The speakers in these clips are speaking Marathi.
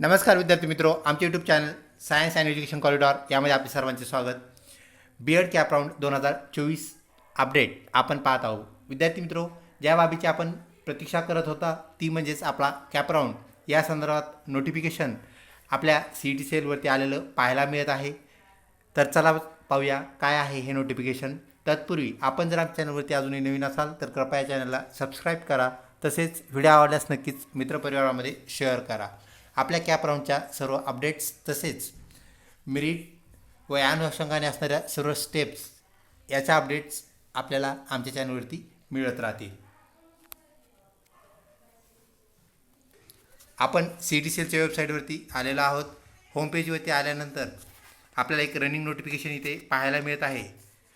नमस्कार विद्यार्थी मित्रो आमचे YouTube channel science and education corridor यामध्ये आपले सर्वांचे स्वागत. बी एड कॅप राऊंड दोन हजार चोवीस अपडेट आपण पाहत आहोत. विद्यार्थी मित्रो ज्या बाबीची आपण प्रतीक्षा करत होता ती म्हणजेच आपला कॅप राऊंड या संदर्भात नोटिफिकेशन आपल्या सी टी सेलवरती आलेलं पाहायला मिळत आहे. तर चला पाहूया काय आहे हे नोटिफिकेशन तत्पूर्वी आपण जर आमच्या चॅनलवरती अजूनही नवीन असाल तर कृपया चॅनलला सबस्क्राईब करा. तसेच व्हिडिओ आवडल्यास नक्कीच मित्रपरिवारामध्ये शेअर करा. आपल्या कॅप राऊंडच्या सर्व अपडेट्स तसेच मिरिट व या अनुषंगाने असणाऱ्या सर्व स्टेप्स याच्या अपडेट्स आपल्याला आमच्या चॅनलवरती मिळत राहतील. आपण सी टी सीलच्या वेबसाईटवरती आलेलो आहोत. होमपेजवरती आल्यानंतर आपल्याला एक रनिंग नोटिफिकेशन इथे पाहायला मिळत आहे.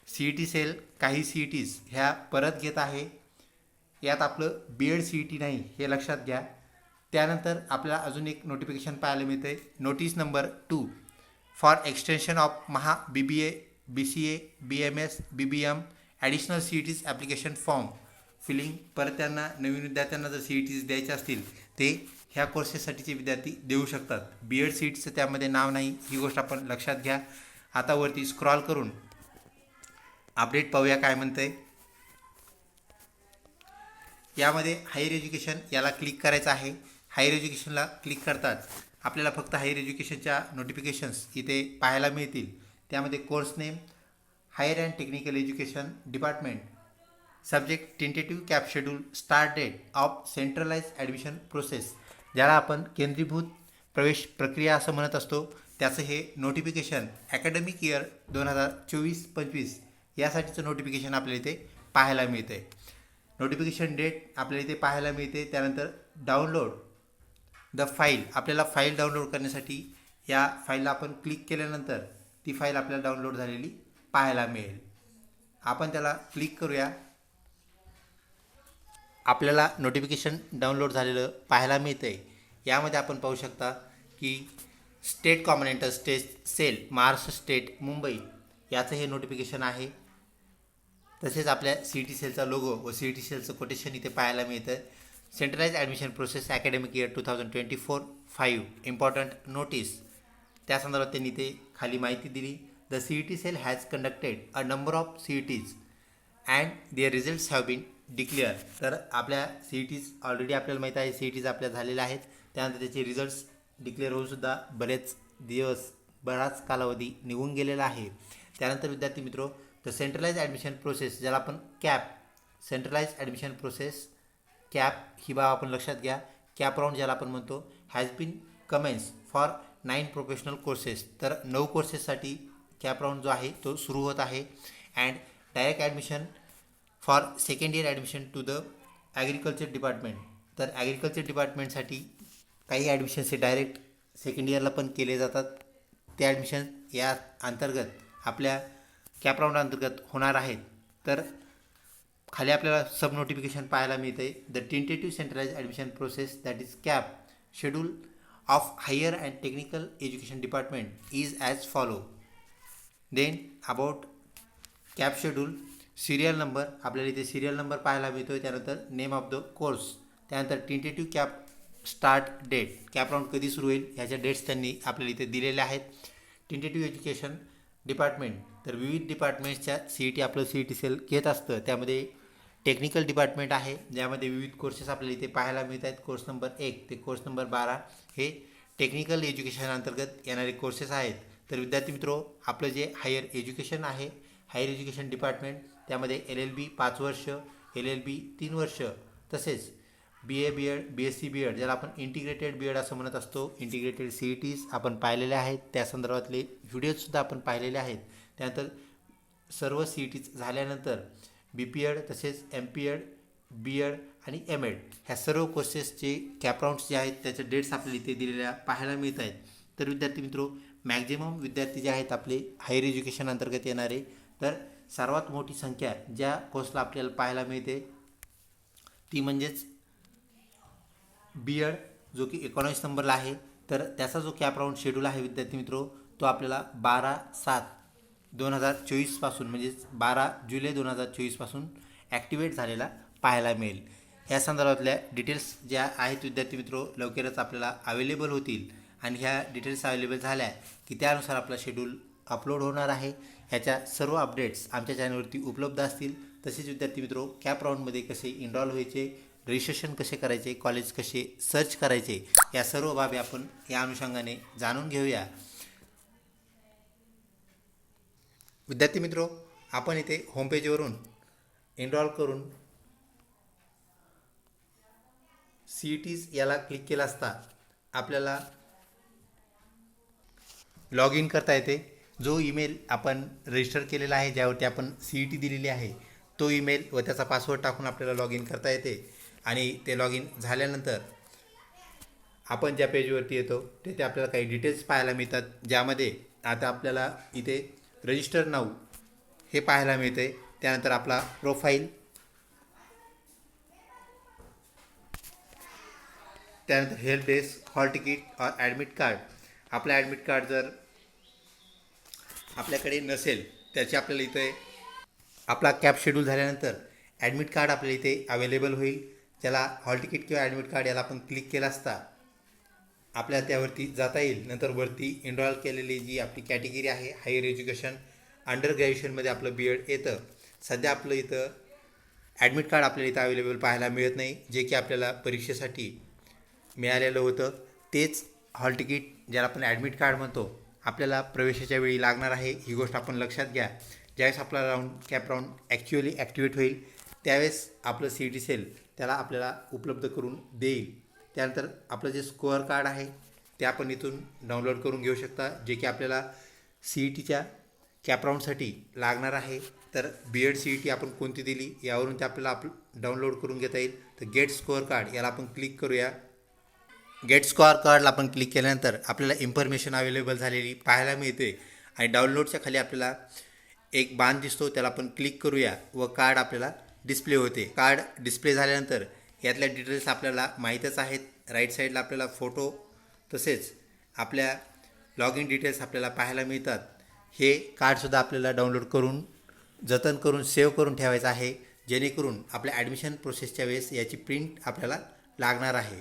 सी ई टी सेल काही सी ई टीज ह्या परत घेत आहे. यात आपलं B Ed C E T नाही हे लक्षात घ्या. त्यानंतर आपल्याला अजून एक नोटिफिकेशन पाहायला मिळते notice number two for extension of Maha B B A B C A B M S B B M additional C E Ts application form filling परत त्यांना नवीन विद्यार्थ्यांना जर सी ई टीज द्यायचे असतील ते ह्या कोर्सेससाठीचे विद्यार्थी देऊ शकतात. बी एड सीट्सचं त्यामध्ये नाव नाही ही गोष्ट आपण लक्षात घ्या. आता वरती स्क्रॉल करून अपडेट पाहूया काय म्हणतंय. यामध्ये हायर एज्युकेशन याला क्लिक करायचं आहे. हायर एज्युकेशनला क्लिक करताच आपल्याला फक्त हायर एज्युकेशनच्या नोटिफिकेशन्स इथे पाहायला मिळतील. त्यामध्ये course name higher and technical education department subject tentative CAP schedule start date of centralize admission process ज्याला आपण केंद्रीभूत प्रवेश प्रक्रिया असं म्हणत असतो. त्याचं हे नोटिफिकेशन ॲकॅडमिक इयर दोन हजार चोवीस पंचवीस यासाठीचं नोटिफिकेशन आपल्याला इथे पाहायला मिळते नोटिफिकेशन डेट आपल्याला इथे पाहायला मिळते. त्यानंतर डाउनलोड द फाईल आपल्याला फाईल डाउनलोड करण्यासाठी या फाईलला आपण क्लिक केल्यानंतर ती फाईल आपल्याला डाउनलोड झालेली पाहायला मिळेल. आपण त्याला क्लिक करूया. आपल्याला नोटिफिकेशन डाउनलोड झालेलं पाहायला मिळतं आहे यामध्ये आपण पाहू शकता की state combinator state cell Maharashtra state Mumbai याचं हे नोटिफिकेशन आहे. तसेच आपल्या सी टी सेलचा लोगो व सी टी सेलचं कोटेशन इथे पाहायला मिळतं centralize admission process academic year two thousand twenty four five important notice त्या संदर्भात त्यांनी ते खाली माहिती दिली. The C E T cell has conducted a number of C E Ts and their results have been declare तर आपल्या सी ई टीज ऑलरेडी आपल्याला माहीत आहे. सी ई टीज आपल्या झालेल्या आहेत. त्यानंतर त्याचे रिझल्ट्स डिक्लेअर होऊनसुद्धा बरेच दिवस बराच कालावधी निघून गेलेला आहे. त्यानंतर विद्यार्थी मित्रो द सेंट्रलाइज ॲडमिशन प्रोसेस ज्याला आपण CAP centralize admission process CAP ही बाब आपण लक्षात घ्या. कॅप राऊंड ज्याला आपण म्हणतो has been commence for nine professional courses तर नऊ कोर्सेससाठी कॅप राऊंड जो आहे तो सुरू होत आहे. And direct admission for second year admission to the agriculture department तर ॲग्रिकल्चर डिपार्टमेंटसाठी काही ॲडमिशन्स हे डायरेक्ट सेकंड इयरला पण केले जातात. ते ॲडमिशन या अंतर्गत आपल्या कॅप राऊंड अंतर्गत होणार आहेत. तर खाली आपल्याला सब नोटिफिकेशन पाहायला मिळते the tentative centralise admission process that is CAP schedule of higher and technical education department is as follow then about CAP schedule serial number आपल्याला इथे सिरियल नंबर पाहायला मिळतो आहे त्यानंतर नेम ऑफ द कोर्स त्यानंतर tentative CAP start date CAP round कधी सुरू होईल? ह्याच्या डेट्स त्यांनी आपल्याला इथे दिलेल्या आहेत. टेंटेटिव्ह एज्युकेशन डिपार्टमेंट तर विविध डिपार्टमेंट्सच्या सी ई टी आपलं सी ई टी सेल घेत असतं. त्यामध्ये टेक्निकल डिपार्टमेंट आहे ज्यामध्ये विविध कोर्सेस आपल्याला इथे पाहायला मिळत आहेत कोर्स नंबर एक ते कोर्स नंबर बारा हे टेक्निकल एज्युकेशन अंतर्गत येणारे कोर्सेस आहेत. तर विद्यार्थी मित्रो आपलं जे हायर एज्युकेशन आहे हायर एज्युकेशन डिपार्टमेंट त्यामध्ये एल एल बी पाच वर्ष एल एल बी तीन वर्ष तसेच B A B Ed B S C B Ed ज्याला आपण इंटिग्रेटेड बी एड असं म्हणत असतो. इंटिग्रेटेड सी ई टीज आपण पाहिलेले आहेत. त्या संदर्भातले व्हिडिओजसुद्धा आपण पाहिलेले आहेत. त्यानंतर सर्व सी ई टीज झाल्यानंतर बी पी एड तसेच M P Ed B Ed आणि एम एड ह्या सर्व कोर्सेसचे कॅपराऊंड्स जे आहेत त्याच्या डेट्स आपल्याला इथे दिलेल्या पाहायला मिळत आहेत. तर विद्यार्थी मित्रो मॅक्झिमम विद्यार्थी जे आहेत आपले हायर एज्युकेशन अंतर्गत येणारे तर सर्वात मोठी संख्या ज्या कोर्सला आपल्याला पाहायला मिळते ती म्हणजेच बी एड जो की एकोणावीस नंबरला आहे. तर त्याचा जो कॅप राऊंड शेड्यूल आहे विद्यार्थी मित्रो तो आपल्याला बारा सात दोन हजार चोवीसपासून म्हणजेच बारा जुलै दोन हजार चोवीसपासून ॲक्टिवेट झालेला पाहायला मिळेल. या संदर्भातल्या डिटेल्स ज्या आहेत विद्यार्थी मित्रो लवकरच आपल्याला अवेलेबल होतील. आणि ह्या डिटेल्स अवेलेबल झाल्या की त्यानुसार आपला शेड्यूल अपलोड होणार आहे. ह्याच्या सर्व अपडेट्स आमच्या चॅनलवरती उपलब्ध असतील. तसेच विद्यार्थी मित्रो कॅप राऊंडमध्ये कसे इनरॉल व्हायचे रजिस्ट्रेशन कसे करायचे कॉलेज कसे सर्च करायचे या सर्व बाबी आपण या अनुषंगाने जाणून घेऊया. विद्यार्थी मित्रो आपण इथे होमपेजवरून एनरॉल करून सी ई टीज याला क्लिक केला असता आपल्याला लॉग इन करता येते. जो ईमेल आपण रजिस्टर केलेला आहे ज्यावरती आपण सी ई टी दिलेली आहे तो ईमेल व त्याचा पासवर्ड टाकून आपल्याला लॉग इन करता येते. आणि ते लॉग इन झाल्यानंतर आपण ज्या पेजवरती येतो तेथे आपल्याला काही डिटेल्स पाहायला मिळतात. ज्यामध्ये आता आपल्याला इथे रजिस्टर नाऊ हे पाहायला मिळते त्यानंतर आपला प्रोफाईल त्यानंतर हेल्प डेस्क हॉल तिकीट और ॲडमिट कार्ड आपलं ॲडमिट कार्ड जर आपल्याकडे नसेल त्याची आपल्याला इथे आपला कॅब शेड्यूल झाल्यानंतर ॲडमिट कार्ड आपल्याला इथे अवेलेबल होईल. त्याला हॉल तिकीट किंवा ॲडमिट कार्ड याला आपण क्लिक केला असता आपल्या त्यावरती जाता येईल. नंतर वरती एनरॉल केलेली जी आपली कॅटेगरी आहे हायर एज्युकेशन अंडर ग्रॅज्युएशनमध्ये आपलं बी एड येतं. सध्या आपलं इथं ॲडमिट कार्ड आपल्याला इथं अवेलेबल पाहायला मिळत नाही जे की आपल्याला परीक्षेसाठी मिळालेलं होतं. तेच हॉल तिकीट ज्याला आपण ॲडमिट कार्ड म्हणतो आपल्याला प्रवेशाच्या वेळी लागणार आहे ही गोष्ट आपण लक्षात घ्या. ज्यावेळेस आपला round CAP round actually activate होईल त्यावेळेस आपलं सी टी सेल त्याला आपल्याला उपलब्ध करून देईल. त्यानंतर आपलं जे स्कोअर कार्ड आहे ते आपण इथून डाउनलोड करून घेऊ शकता जे की आपल्याला सी ई टीच्या कॅपराऊंडसाठी लागणार आहे. तर B Ed C E T आपण कोणती दिली यावरून ते आपल्याला आप डाउनलोड करून घेता येईल. तर गेट स्कोअर कार्ड याला आपण क्लिक करूया. गेट स्कोअर कार्डला आपण क्लिक केल्यानंतर आपल्याला इन्फॉर्मेशन अवेलेबल झालेली पाहायला मिळते. आणि डाउनलोडच्या खाली आपल्याला एक बाण दिसतो त्याला आपण क्लिक करूया व कार्ड आपल्याला डिस्प्ले होते. कार्ड डिस्प्ले झाल्यानंतर यातल्या डिटेल्स आपल्याला माहीतच आहेत. राईट साईडला आपल्याला फोटो तसेच आपल्या लॉग इन डिटेल्स आपल्याला पाहायला मिळतात. हे कार्डसुद्धा आपल्याला डाउनलोड करून जतन करून सेव्ह करून ठेवायचं आहे. जेणेकरून आपल्या ॲडमिशन प्रोसेसच्या वेळेस याची प्रिंट आपल्याला लागणार आहे.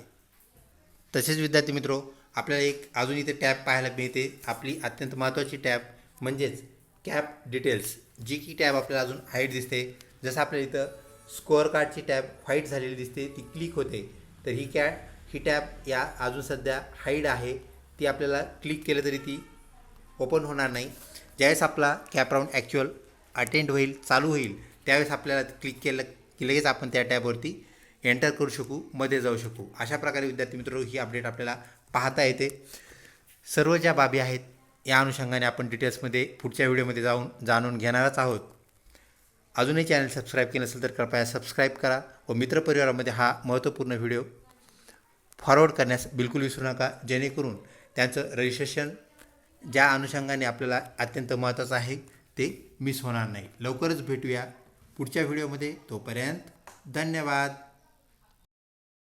तसेच विद्यार्थी मित्रो आपल्याला एक अजून इथे टॅब पाहायला मिळते. आपली अत्यंत महत्त्वाची टॅब म्हणजेच कॅप डिटेल्स जी की टॅब आपल्याला अजून हाईट दिसते. जसं आपल्याला इथं स्कोअर कार्डची टॅब व्हाईट झालेली दिसते ती क्लिक होते. तर ही कॅ ही टॅब या अजून सध्या हाईड आहे. ती आपल्याला क्लिक केलं तरी ती ओपन होणार नाही. ज्यावेळेस आपला कॅप राऊंड ॲक्च्युअल अटेंड होईल चालू होईल त्यावेळेस आपल्याला क्लिक केलं की लगेच आपण त्या टॅबवरती एंटर करू शकू मध्ये जाऊ शकू. अशा प्रकारे विद्यार्थी मित्र ही अपडेट आपल्याला पाहता येते. सर्व ज्या बाबी आहेत या अनुषंगाने आपण डिटेल्समध्ये पुढच्या व्हिडिओमध्ये जाऊन जाणून घेणारच आहोत. अजूनही चॅनल सबस्क्राईब केलं असेल तर कृपया सबस्क्राईब करा व मित्रपरिवारामध्ये हा महत्त्वपूर्ण व्हिडिओ फॉरवर्ड करण्यास बिलकुल विसरू नका. जेणेकरून त्यांचं रजिस्ट्रेशन ज्या अनुषंगाने आपल्याला अत्यंत महत्त्वाचं आहे ते मिस होणार नाही. लवकरच भेटूया पुढच्या व्हिडिओमध्ये. तोपर्यंत धन्यवाद.